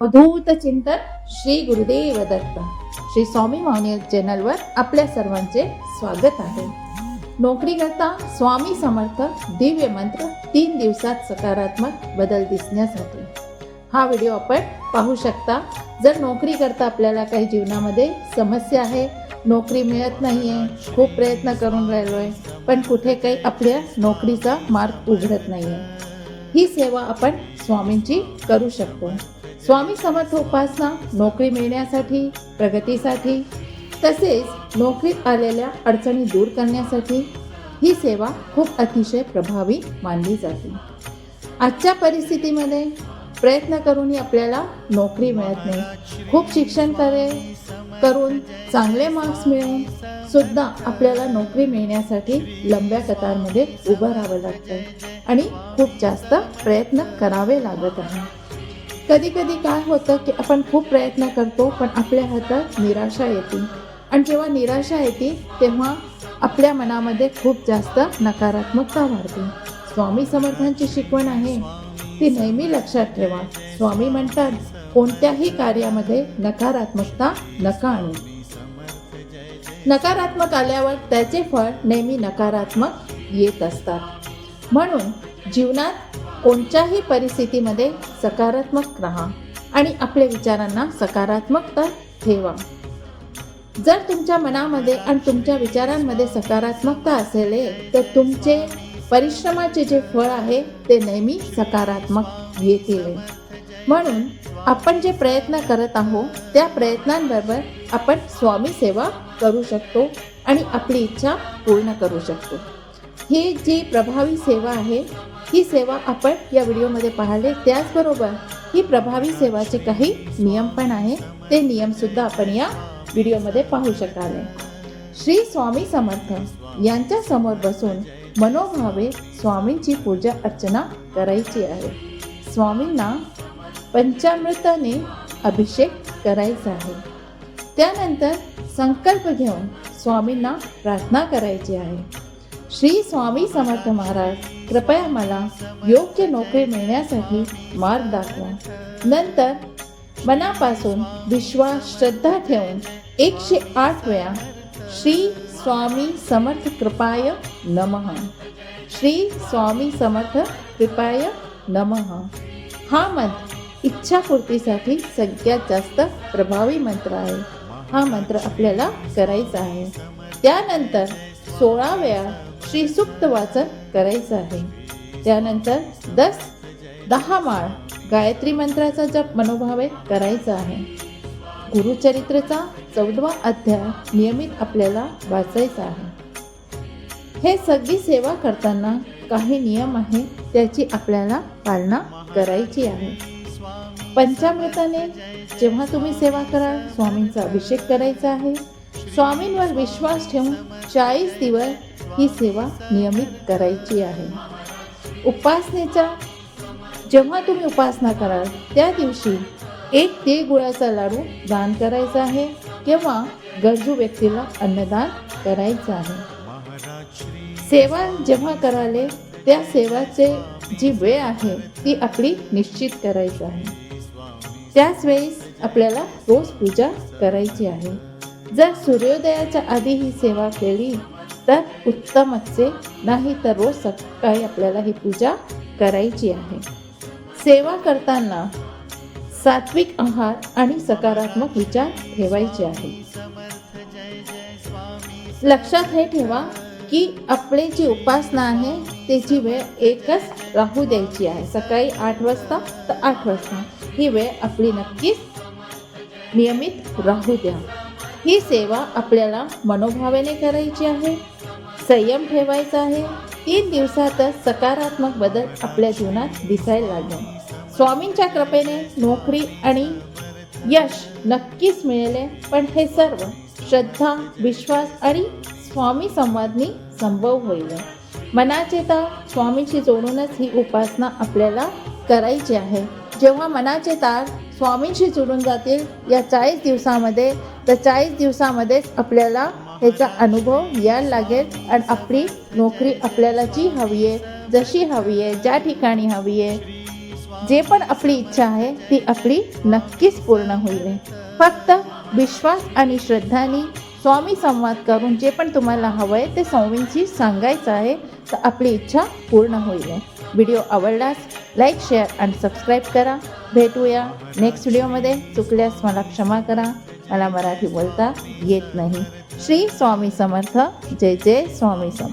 अधूत चिंतन श्री गुरुदेव दत्त श्री स्वामी माऊली चॅनलवर आपल्या सर्वांचे स्वागत आहे. नोकरी करता स्वामी समर्थ दिव्य मंत्र तीन दिवसात सकारात्मक बदल दिसण्यासाठी. हा व्हिडिओ आपण पाहू शकता. जर नोकरी करता आपल्याला काही जीवनामध्ये समस्या आहे नोकरी मिळत नाही आहे खूप प्रयत्न करून राहिलो आहे पण कुठे काही आपल्या नोकरीचा मार्ग उघडत नाही आहे ही सेवा आपण स्वामींची करू शकतो. स्वामी समर्थ उपासना नोकरी मिळण्यासाठी प्रगतीसाठी तसेच नोकरीत आलेल्या अडचणी दूर करण्यासाठी ही सेवा खूप अतिशय प्रभावी मानली जाते. आजच्या परिस्थितीमध्ये प्रयत्न करूनही आपल्याला नोकरी मिळत नाही. खूप शिक्षण करे करून चांगले मार्क्स मिळून सुद्धा आपल्याला नोकरी मिळण्यासाठी लंब्या कतारमध्ये उभं राहावं लागतं. आणि खूप जास्त प्रयत्न करावे लागत आहे. कधी कधी काय होतं की आपण खूप प्रयत्न करतो पण आपल्या हातात निराशा येते. आणि जेव्हा निराशा येते तेव्हा आपल्या मनामध्ये खूप जास्त नकारात्मकता वाढते. स्वामी समर्थांची शिकवण आहे. ती नेहमी लक्षात ठेवा. स्वामी म्हणतात कोणत्याही कार्यामध्ये नकारात्मकता नका आणू. नकारात्मक आल्यावर त्याचे फळ नेहमी नकारात्मक येत असतात. म्हणून जीवनात कोणत्याही परिस्थितीमध्ये सकारात्मक राहा आणि आपल्या विचारांना सकारात्मकता ठेवा. जर तुमच्या मनामध्ये आणि तुमच्या विचारांमध्ये सकारात्मकता असेल तर तुमचे परिश्रमाचे जे फळ आहे ते नेहमी सकारात्मक येतील. म्हणून आपण जे प्रयत्न करत आहोत त्या प्रयत्नांबरोबर आपण स्वामी सेवा करू शकतो आणि आपली इच्छा पूर्ण करू शकतो. ही जी प्रभावी सेवा आहे ही सेवा आपण या व्हिडिओमध्ये पाहिले. त्याचबरोबर ही प्रभावी सेवाचे काही नियम पण आहे ते नियमसुद्धा आपण या व्हिडिओमध्ये पाहू शकाल. श्री स्वामी समर्थ यांच्या समोर बसून मनोभावे स्वामींची पूजा अर्चना करायची आहे. स्वामींना पंचामृताने अभिषेक करायचा आहे. त्यानंतर संकल्प घेऊन स्वामींना प्रार्थना करायची आहे. श्री स्वामी समर्थ महाराज कृपया मला योग्य नोकरी मिळण्यासाठी मार्ग दाखवा. नंतर मनापासून विश्वास श्रद्धा ठेवून एकशे आठ वेळा श्री स्वामी समर्थ कृपाय नमः. श्री स्वामी समर्थ कृपाय नमः. हा मंत्र इच्छापूर्तीसाठी सगळ्यात जास्त प्रभावी मंत्र आहे. हा मंत्र आपल्याला करायचा आहे. त्यानंतर सोळा वेळा श्रीसुक्त वाचन करायचं आहे. त्यानंतर दस दहा माळ गायत्री मंत्राचा जप मनोभावे करायचा आहे. गुरुचरित्रचा चौदवा अध्याय नियमित आपल्याला वाचायचा आहे. हे सगळी सेवा करताना काही नियम आहे त्याची आपल्याला पालना करायची आहे. पंचामृताने जेव्हा तुम्ही सेवा कराल स्वामींचा अभिषेक करायचा आहे. स्वामींवर विश्वास ठेवून चाळीस दिवस ही सेवा नियमित करायची आहे. उपासनेचा जेव्हा तुम्ही उपासना कराल त्या दिवशी एक ते गुळाचा लाडू दान करायचा आहे किंवा गरजू व्यक्तीला अन्नदान करायचं आहे. सेवा जेव्हा कराले त्या सेवाचे जी वेळ आहे ती आपली निश्चित करायची आहे. त्याच वेळेस आपल्याला रोज पूजा करायची आहे. जर सूर्योदयाच्या आधी ही सेवा केली तर उत्तम असते नाही तर रोज सकाळी आपल्याला ही पूजा करायची आहे. सेवा करताना सात्विक आहार आणि सकारात्मक विचार ठेवायचे आहे. लक्षात हे ठेवा की आपली जी उपासना आहे त्याची वेळ एकच राहू द्यायची आहे. सकाळी आठ वाजता तर आठ वाजता. ही वेळ आपली नक्कीच नियमित राहू द्या. ही सेवा आपल्याला मनोभावेने करायची आहे. संयम ठेवायचा आहे. तीन दिवसातच सकारात्मक बदल आपल्या जीवनात दिसायला लागेल. स्वामींच्या कृपेने नोकरी आणि यश नक्कीच मिळेले पण हे सर्व श्रद्धा विश्वास आणि स्वामी संवादनी संभव होईल. मनाचे तर स्वामीशी जोडूनच ही उपासना आपल्याला करायची आहे. जेव्हा मनाचे तार स्वामींशी जुळून जातील या चाळीस दिवसामध्ये तर चाळीस दिवसामध्येच आपल्याला ह्याचा अनुभव यायला लागेल आणि आपली नोकरी आपल्याला जी हवी आहे जशी हवी आहे ज्या ठिकाणी हवी आहे. जे पण आपली इच्छा आहे ती आपली नक्कीच पूर्ण होईल. फक्त विश्वास आणि श्रद्धानी स्वामी संवाद करून जे पण तुम्हाला हवं आहे ते स्वामींशी सांगायचं आहे. तर आपली इच्छा पूर्ण होईल. व्हिडिओ आवडल्यास लाईक शेअर आणि सबस्क्राईब करा. भेटूया नेक्स्ट व्हिडिओमध्ये. चुकल्यास मला क्षमा करा. मला मराठी बोलता येत नाही. श्री स्वामी समर्थ. जय जय स्वामी समर्थ.